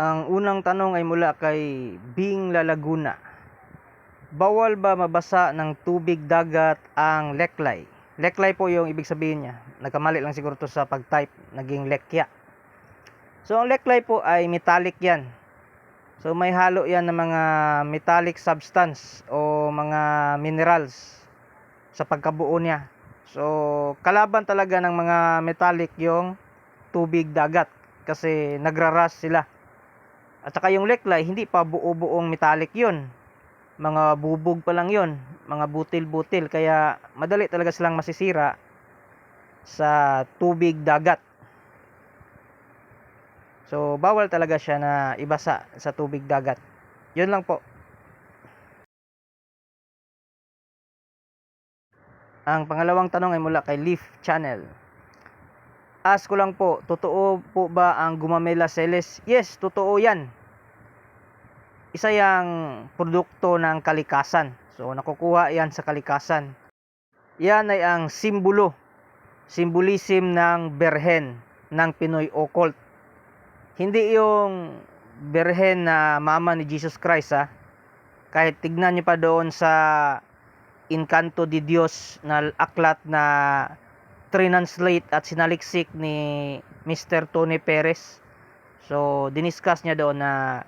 Ang unang tanong ay mula kay Bing Lalaguna. Bawal ba mabasa ng tubig dagat ang leklay? Leklay po yung ibig sabihin niya. Nagkamali lang siguro to sa pag-type, naging lekya. So ang leklay po ay metallic yan. So may halo yan ng mga metallic substance o mga minerals sa pagkabuo niya. So kalaban talaga ng mga metallic yung tubig dagat kasi nagraras sila. At saka yung leklay, hindi pa buo-buong metallic yun. Mga bubog pa lang yun. Mga butil-butil. Kaya madali talaga silang masisira sa tubig dagat. So, bawal talaga siya na ibasa sa tubig dagat. Yun lang po. Ang pangalawang tanong ay mula kay Leaf Channel. Ask ko lang po, totoo po ba ang Gumamela Celes? Yes, totoo yan. Isa yang produkto ng kalikasan. So, nakukuha yan sa kalikasan. Yan ay ang simbolo, symbolism ng berhen ng Pinoy occult. Hindi yung berhen na mama ni Jesus Christ ha. Kahit tignan niyo pa doon sa Encanto de Dios na aklat na translate at sinaliksik ni Mr. Tony Perez. So, diniscuss niya doon na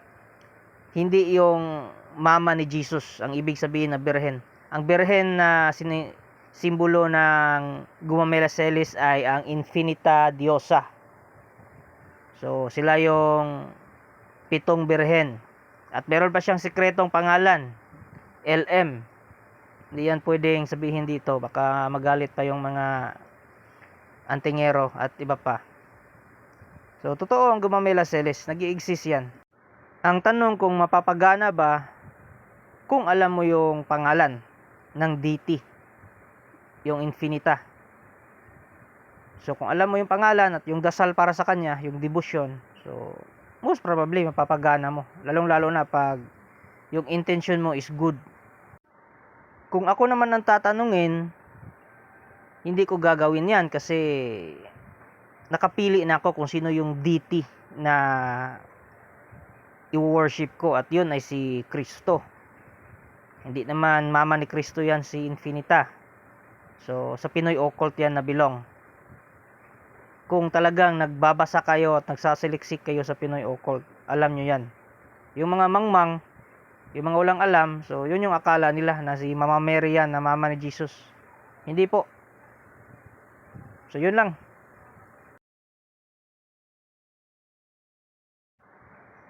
hindi yung mama ni Jesus ang ibig sabihin na birhen. Ang birhen na sini simbolo ng Gumamela Celis ay ang Infinita Diosa. So, sila yung pitong birhen. At meron pa siyang sikretong pangalan, LM. Hindi yan pwedeng sabihin dito. Baka magalit pa yung mga antingero at iba pa. So, totoo ang Gumamela Celis. nag exist yan. Ang tanong kung mapapagana ba kung alam mo yung pangalan ng DT, yung Infinita. So, kung alam mo yung pangalan at yung dasal para sa kanya, yung devotion, so, most probably mapapagana mo. Lalong-lalo na pag yung intention mo is good. Kung ako naman ang tatanungin, hindi ko gagawin yan kasi nakapili na ako kung sino yung deity na i-worship ko at yun ay si Kristo. Hindi naman mama ni Kristo yan si Infinita. So sa Pinoy occult yan na belong. Kung talagang nagbabasa kayo at nagsasaliksik kayo sa Pinoy occult, alam nyo yan. Yung mga mangmang, yung mga walang alam, so yun yung akala nila na si Mama Mary yan na mama ni Jesus. Hindi po. So yun lang.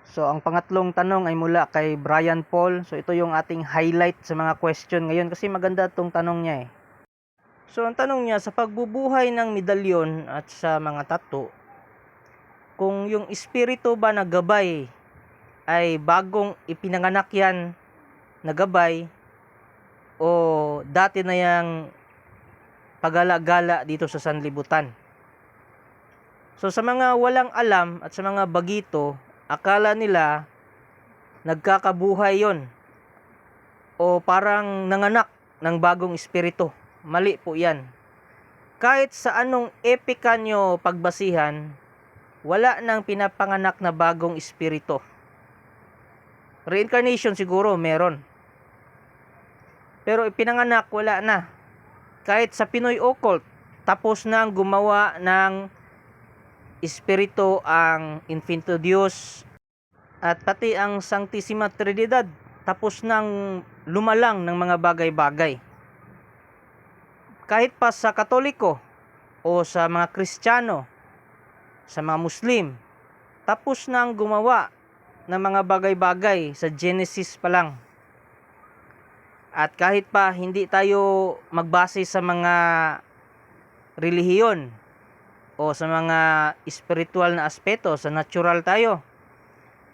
So ang pangatlong tanong ay mula kay Brian Paul. So ito yung ating highlight sa mga question ngayon kasi maganda tong tanong niya eh. So ang tanong niya sa pagbubuhay ng medalyon at sa mga tato, kung yung espiritu ba na gabay ay bagong ipinanganak yan na gabay o dati na yang pagala-gala dito sa sanlibutan. So sa mga walang alam at sa mga bagito, akala nila nagkakabuhay yon o parang nanganak ng bagong espiritu. Mali po yan. Kahit sa anong epika nyo pagbasihan, wala nang pinapanganak na bagong espiritu. Reincarnation siguro meron. Pero ipinanganak wala na. Kahit sa Pinoy occult, tapos nang gumawa ng espiritu ang Infinito Dios at pati ang Sanctissima Trinidad tapos nang lumalang ng mga bagay-bagay. Kahit pa sa Katoliko o sa mga Kristiyano, sa mga Muslim, tapos nang gumawa ng mga bagay-bagay sa Genesis pa lang. At kahit pa hindi tayo magbase sa mga relihiyon o sa mga spiritual na aspeto, sa natural tayo.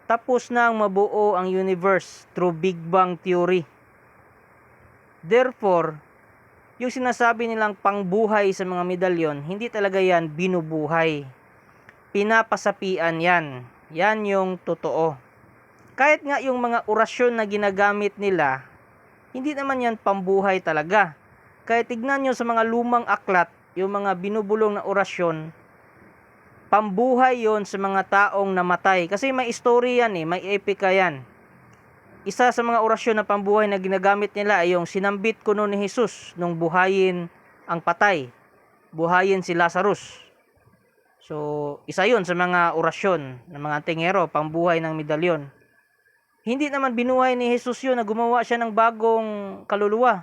Tapos na ang mabuo ang universe through Big Bang Theory. Therefore, yung sinasabi nilang pangbuhay sa mga medalyon, hindi talaga yan binubuhay. Pinapasapian yan. Yan yung totoo. Kahit nga yung mga orasyon na ginagamit nila, hindi naman yan pambuhay talaga. Kaya tignan nyo sa mga lumang aklat, yung mga binubulong na orasyon, pambuhay yon sa mga taong namatay. Kasi may story yan eh, may epika yan. Isa sa mga orasyon na pambuhay na ginagamit nila ay yung sinambit ko noon ni Jesus nung buhayin ang patay. Buhayin si Lazarus. So, isa yun sa mga orasyon ng mga antingero, pambuhay ng medalyon. Hindi naman binuhay ni Jesus yun na gumawa siya ng bagong kaluluwa.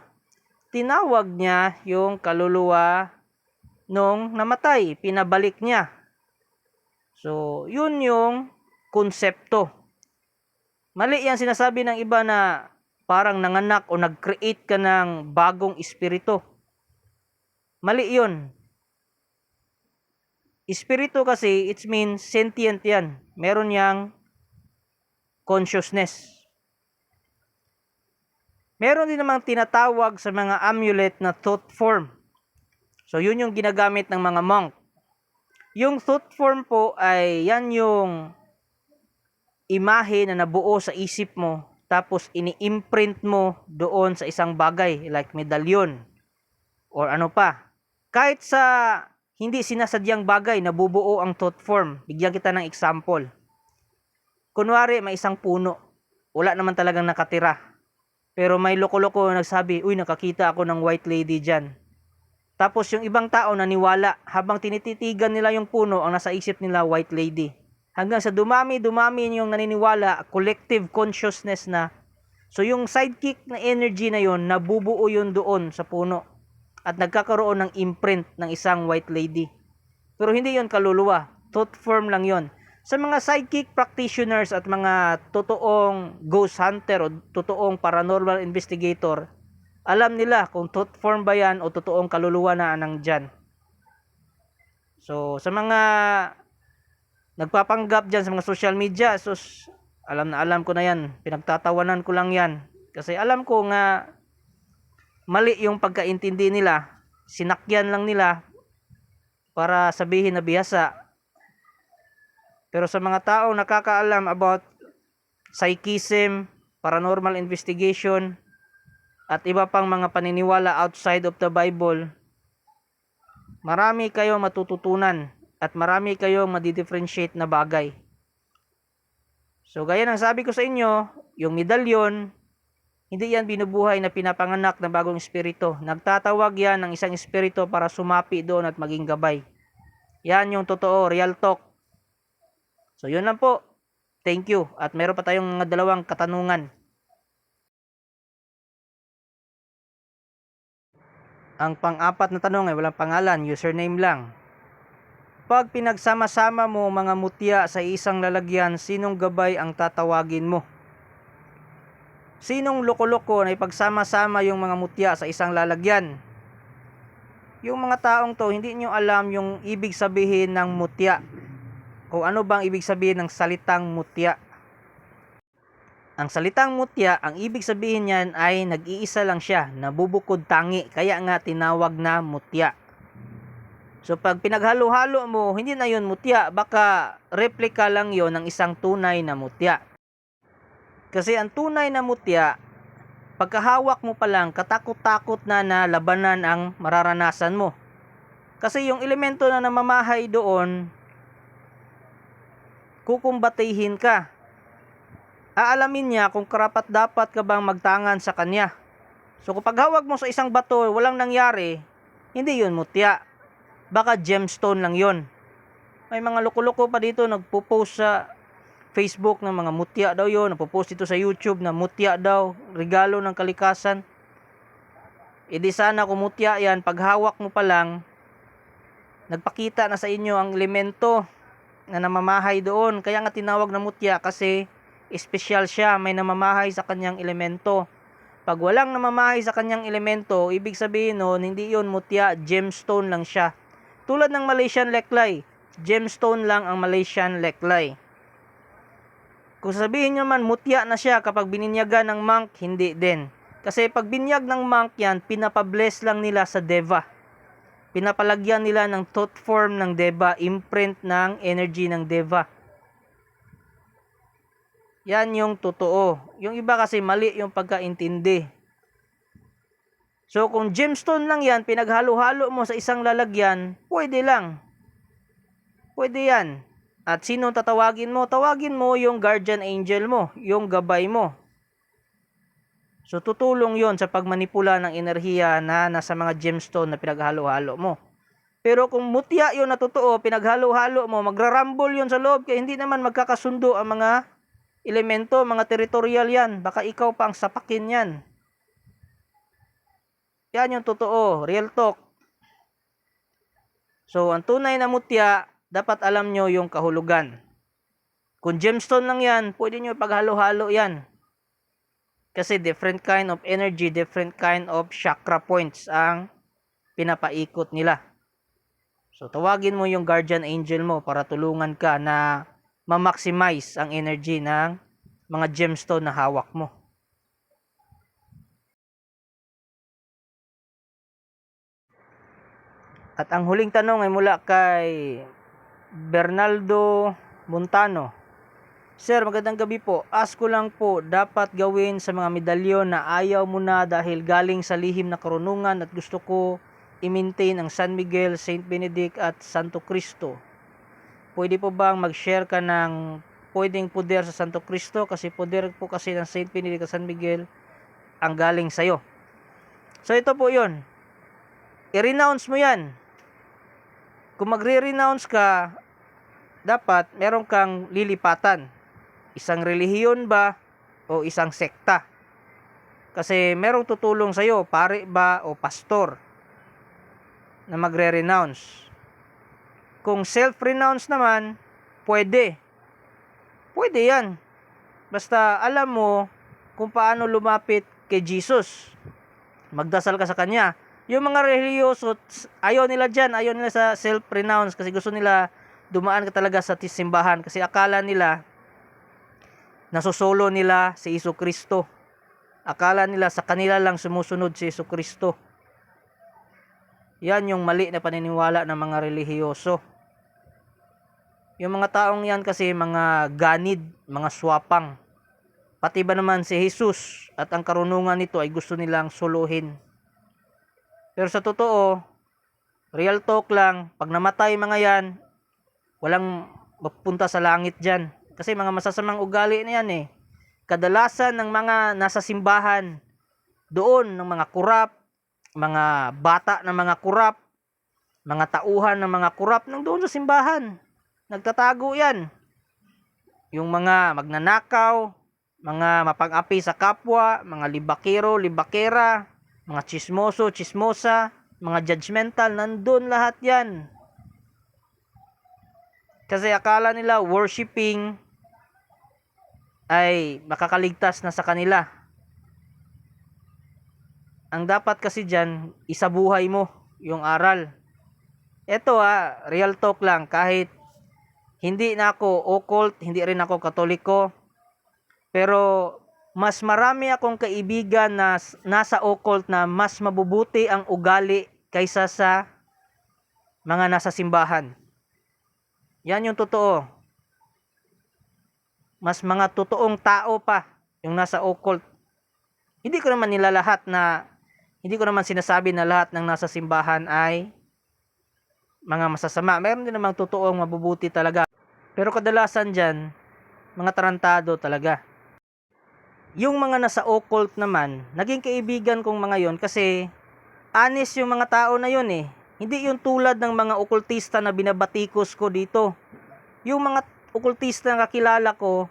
Tinawag niya yung kaluluwa nung namatay, pinabalik niya. So, yun yung konsepto. Mali yan sinasabi ng iba na parang nanganak o nag-create ka ng bagong espiritu. Mali yun. Espiritu kasi, it means sentient yan. Meron yang consciousness. Meron din namang tinatawag sa mga amulet na thought form. So, yun yung ginagamit ng mga monk. Yung thought form po ay yan yung imahe na nabuo sa isip mo tapos ini-imprint mo doon sa isang bagay like medalyon or ano pa. Kahit sa hindi sinasadyang bagay nabubuo ang thought form. Bigyan kita ng example. Kunwari may isang puno. Wala naman talagang nakatira. Pero may loko-loko nagsabi, uy nakakita ako ng white lady dyan. Tapos yung ibang tao naniwala habang tinititigan nila yung puno ang nasa isip nila white lady. Hanggang sa dumami, dumami yung naniniwala, collective consciousness na. So yung sidekick na energy na yon nabubuo yun doon sa puno. At nagkakaroon ng imprint ng isang white lady. Pero hindi yon kaluluwa. Thought form lang yon. Sa mga psychic practitioners at mga totoong ghost hunter o totoong paranormal investigator, alam nila kung thought form ba yan o totoong kaluluwa na nandyan. So, sa mga nagpapanggap dyan sa mga social media, sus, alam na alam ko na yan. Pinagtatawanan ko lang yan. Kasi alam ko nga mali yung pagkaintindi nila. Sinakyan lang nila para sabihin na bihasa. Pero sa mga tao nakakaalam about psychism, paranormal investigation, at iba pang mga paniniwala outside of the Bible, marami kayong matututunan at marami kayong madidifferentiate na bagay. So gaya ng sabi ko sa inyo, yung medalyon, hindi yan binubuhay na pinapanganak ng bagong espiritu. Nagtatawag yan ng isang espiritu para sumapi doon at maging gabay. Yan yung totoo, real talk. So yun lang po. Thank you. At meron pa tayong mga dalawang katanungan. Ang pang-apat na tanong ay walang pangalan, username lang. Pag pinagsama-sama mo mga mutya sa isang lalagyan, sinong gabay ang tatawagin mo? Sinong loko-loko na ipagsama-sama yung mga mutya sa isang lalagyan? Yung mga taong to, hindi nyo alam yung ibig sabihin ng mutya. Kung ano bang ibig sabihin ng salitang mutya. Ang salitang mutya, ang ibig sabihin niyan ay nag-iisa lang siya, nabubukod tangi, kaya nga tinawag na mutya. So pag pinaghalo-halo mo, hindi na yon mutya, baka replika lang yon ng isang tunay na mutya. Kasi ang tunay na mutya, pagkahawak mo pa lang, katakot-takot na na labanan ang mararanasan mo. Kasi yung elemento na namamahay doon, kukumbatihin ka. Aalamin niya kung karapat dapat ka bang magtangan sa kanya. So kung paghawak mo sa isang bato, walang nangyari, hindi yun mutya. Baka gemstone lang yon. May mga loko-loko pa dito nagpo-post sa Facebook ng mga mutya daw yon napopost ito sa YouTube na mutya daw regalo ng kalikasan e di sana kung mutya yan paghawak mo pa lang nagpakita na sa inyo ang elemento na namamahay doon kaya nga tinawag na mutya kasi espesyal siya may namamahay sa kanyang elemento pag walang namamahay sa kanyang elemento ibig sabihin nun hindi yon mutya gemstone lang siya tulad ng Malaysian leklay gemstone lang ang Malaysian leklay kung sabihin nyo man mutya na siya kapag bininyagan ng monk, hindi din. Kasi pag binyag ng monk yan, pinapabless lang nila sa deva. Pinapalagyan nila ng thought form ng deva, imprint ng energy ng deva. Yan yung totoo. Yung iba kasi mali yung pagkaintindi. So kung gemstone lang yan, pinaghalo-halo mo sa isang lalagyan, pwede lang. Pwede yan. At sino tatawagin mo? Tawagin mo yung guardian angel mo, yung gabay mo. So tutulong yon sa pagmanipula ng enerhiya na nasa mga gemstone na pinaghalo-halo mo. Pero kung mutya yon na totoo, pinaghalo-halo mo, magrarambol yon sa loob, kaya hindi naman magkakasundo ang mga elemento, mga teritorial yan. Baka ikaw pa ang sapakin yan. Yan yung totoo, real talk. So, ang tunay na mutya, dapat alam nyo yung kahulugan. Kung gemstone lang yan, pwede nyo paghalo-halo yan. Kasi different kind of energy, different kind of chakra points ang pinapaikot nila. So tawagin mo yung guardian angel mo para tulungan ka na ma-maximize ang energy ng mga gemstone na hawak mo. At ang huling tanong ay mula kay Bernaldo Montano. Sir, magandang gabi po. Ask ko lang po, dapat gawin sa mga medalyon na ayaw mo na dahil galing sa lihim na karunungan at gusto ko i-maintain ang San Miguel, Saint Benedict at Santo Cristo. Pwede po bang mag-share ka ng pwedeng puder sa Santo Cristo kasi puder po kasi ng Saint Benedict at San Miguel ang galing sa'yo. So ito po yon. I-renounce mo yan. Kung magre-renounce ka, dapat meron kang lilipatan. Isang relihiyon ba o isang sekta? Kasi merong tutulong sa'yo, pare ba o pastor na magre-renounce. Kung self-renounce naman, pwede. Pwede yan. Basta alam mo kung paano lumapit kay Jesus. Magdasal ka sa Kanya. Yung mga relihiyoso, ayaw nila dyan, ayaw nila sa self-renounce kasi gusto nila dumaan ka talaga sa simbahan kasi akala nila nasusolo nila si Iso Kristo. Akala nila sa kanila lang sumusunod si Iso Kristo. Yan yung mali na paniniwala ng mga relihiyoso. Yung mga taong yan kasi mga ganid, mga swapang. Pati ba naman si Jesus at ang karunungan nito ay gusto nilang suluhin. Pero sa totoo, real talk lang, pag namatay mga yan, walang mapunta sa langit dyan. Kasi mga masasamang ugali na yan eh. Kadalasan ng mga nasa simbahan, doon ng mga kurap, mga bata ng mga kurap, mga tauhan ng mga kurap, nang doon sa simbahan. Nagtatago yan. Yung mga magnanakaw, mga mapang-api sa kapwa, mga libakero, libakera, mga chismoso, chismosa, mga judgmental, nandun lahat yan. Kasi akala nila worshiping ay makakaligtas na sa kanila. Ang dapat kasi dyan, isabuhay mo yung aral. Ito ha, real talk lang, kahit hindi na ako occult, hindi rin ako katoliko, pero mas marami akong kaibigan na nasa occult na mas mabubuti ang ugali kaysa sa mga nasa simbahan. Yan yung totoo. Mas mga totoong tao pa yung nasa occult. Hindi ko naman nila lahat na hindi ko naman sinasabi na lahat ng nasa simbahan ay mga masasama. Meron din namang totoong mabubuti talaga. Pero kadalasan dyan, mga tarantado talaga. Yung mga nasa occult naman, naging kaibigan kong mga yon kasi honest yung mga tao na yon eh. Hindi yung tulad ng mga okultista na binabatikos ko dito. Yung mga okultista na kakilala ko,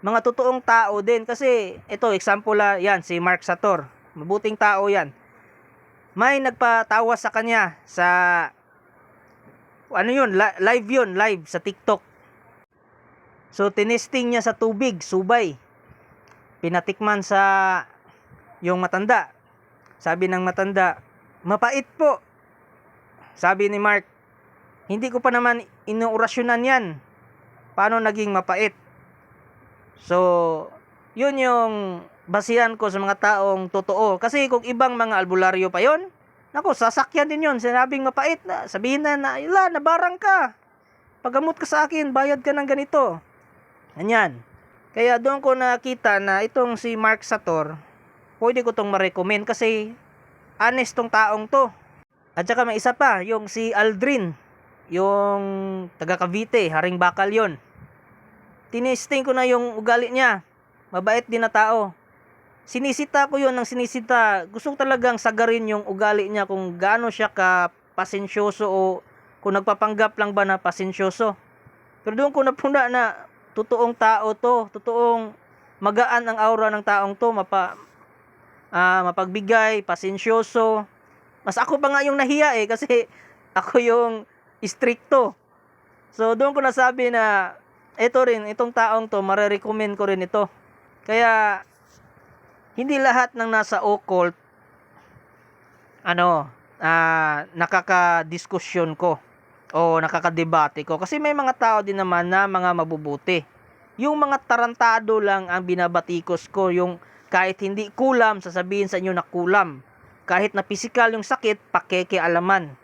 mga totoong tao din. Kasi, ito, example la, yan, si Mark Sator. Mabuting tao yan. May nagpatawa sa kanya sa, ano yun, li- live yun, live sa TikTok. So, tinesting niya sa tubig, subay. Pinatikman sa yung matanda. Sabi ng matanda, mapait po. Sabi ni Mark, hindi ko pa naman inuorasyonan yan. Paano naging mapait? So, yun yung basihan ko sa mga taong totoo. Kasi kung ibang mga albularyo pa yon, nako, sasakyan din yon. Sinabing mapait na, sabihin na na, ila, nabarang ka. Pagamot ka sa akin, bayad ka ng ganito. Ganyan. Kaya doon ko nakita na itong si Mark Sator, pwede ko tong ma-recommend kasi honest tong taong to. At saka may isa pa, yung si Aldrin, yung taga Cavite, Haring Bakal yon. Tinesting ko na yung ugali niya. Mabait din na tao. Sinisita ko yon ng sinisita. Gusto ko talagang sagarin yung ugali niya kung gaano siya ka pasensyoso o kung nagpapanggap lang ba na pasensyoso. Pero doon ko napuna na totoong tao to, totoong magaan ang aura ng taong to, mapa, ah, mapagbigay, pasensyoso. Mas ako pa nga yung nahiya eh kasi ako yung stricto. So doon ko nasabi na ito rin, itong taong to, marerecommend ko rin ito. Kaya hindi lahat ng nasa occult ano, ah, nakaka-diskusyon ko o nakakadebate ko kasi may mga tao din naman na mga mabubuti. Yung mga tarantado lang ang binabatikos ko, yung kahit hindi kulam, sasabihin sa inyo na kulam. Kahit na physical yung sakit, pakekialaman.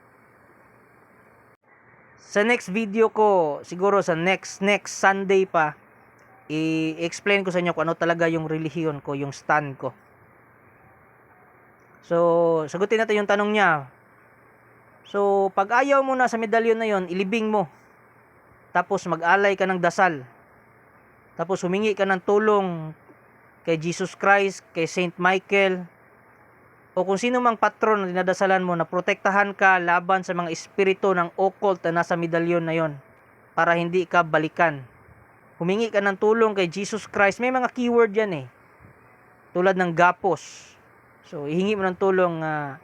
Sa next video ko, siguro sa next next Sunday pa, i-explain ko sa inyo kung ano talaga yung relihiyon ko, yung stand ko. So, sagutin natin yung tanong niya. So, pag ayaw mo na sa medalyon na yon, ilibing mo. Tapos mag-alay ka ng dasal. Tapos humingi ka ng tulong kay Jesus Christ, kay Saint Michael, o kung sino mang patron na dinadasalan mo na protektahan ka laban sa mga espiritu ng occult na nasa medalyon na yon para hindi ka balikan. Humingi ka ng tulong kay Jesus Christ. May mga keyword yan eh. Tulad ng gapos. So, ihingi mo ng tulong ah,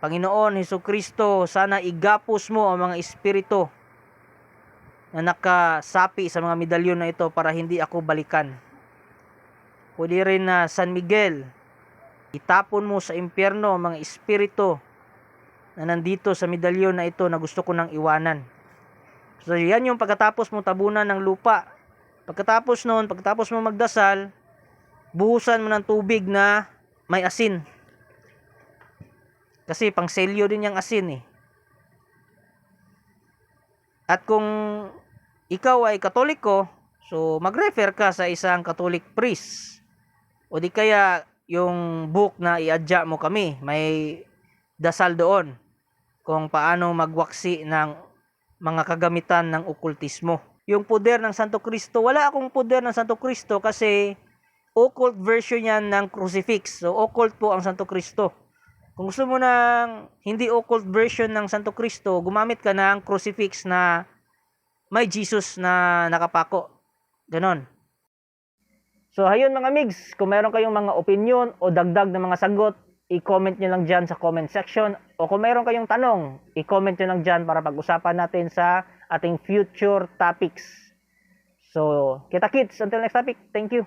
Panginoon Heso Kristo, sana igapos mo ang mga espiritu na nakasapi sa mga medalyon na ito para hindi ako balikan. Pwede rin na San Miguel, itapon mo sa impyerno ang mga espiritu na nandito sa medalyon na ito na gusto ko nang iwanan. So yan yung pagkatapos mo tabunan ng lupa. Pagkatapos noon, pagkatapos mo magdasal, buhusan mo ng tubig na may asin. Kasi pang selyo din yung asin eh. At kung ikaw ay katoliko, so mag-refer ka sa isang Catholic priest. O di kaya yung book na iadya mo kami, may dasal doon kung paano magwaksi ng mga kagamitan ng okultismo. Yung poder ng Santo Kristo, wala akong poder ng Santo Kristo kasi occult version yan ng crucifix. So occult po ang Santo Kristo. Kung gusto mo ng hindi occult version ng Santo Kristo, gumamit ka ng crucifix na may Jesus na nakapako. Ganon. So, ayun mga migs, kung meron kayong mga opinion o dagdag na mga sagot, i-comment nyo lang dyan sa comment section. O kung meron kayong tanong, i-comment nyo lang dyan para pag-usapan natin sa ating future topics. So, kita kits, until next topic, thank you.